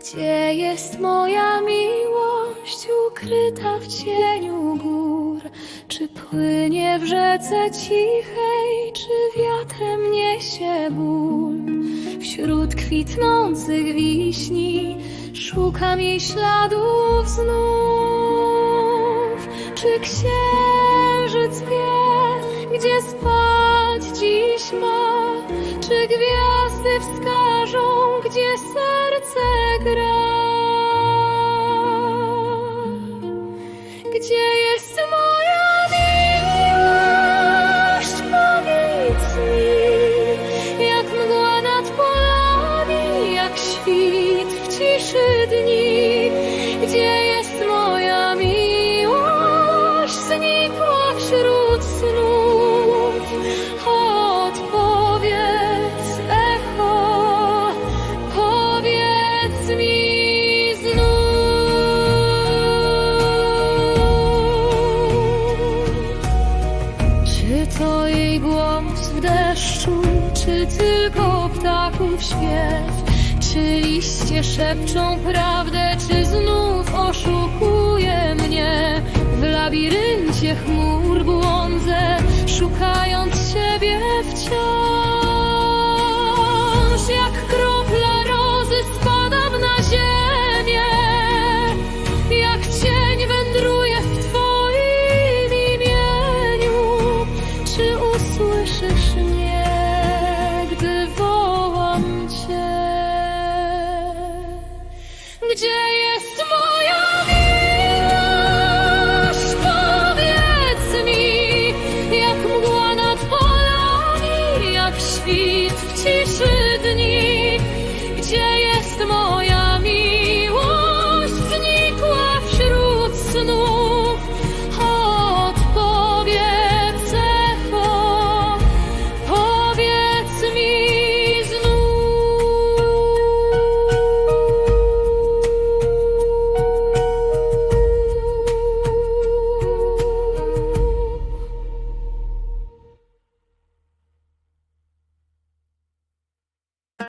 Gdzie jest moja miłość ukryta w cieniu gór? Czy płynie w rzece cichej, czy wiatrem niesie ból? Wśród kwitnących wiśni szukam jej śladów znów. Czy księżyc wie, gdzie spać gra? Gdzie jest moja miłość? Powiedz mi, jak mgła nad polami, jak świt w ciszy to jej głos w deszczu, czy tylko ptaków śpiew? Czy liście szepczą prawdę, czy znów oszukuje mnie? W labiryncie chmur błądzę, szukając siebie wciąż. Gdzie jest moja miłość? Powiedz mi, jak mgła nad polami, jak świt w ciszy dni. Gdzie jest moja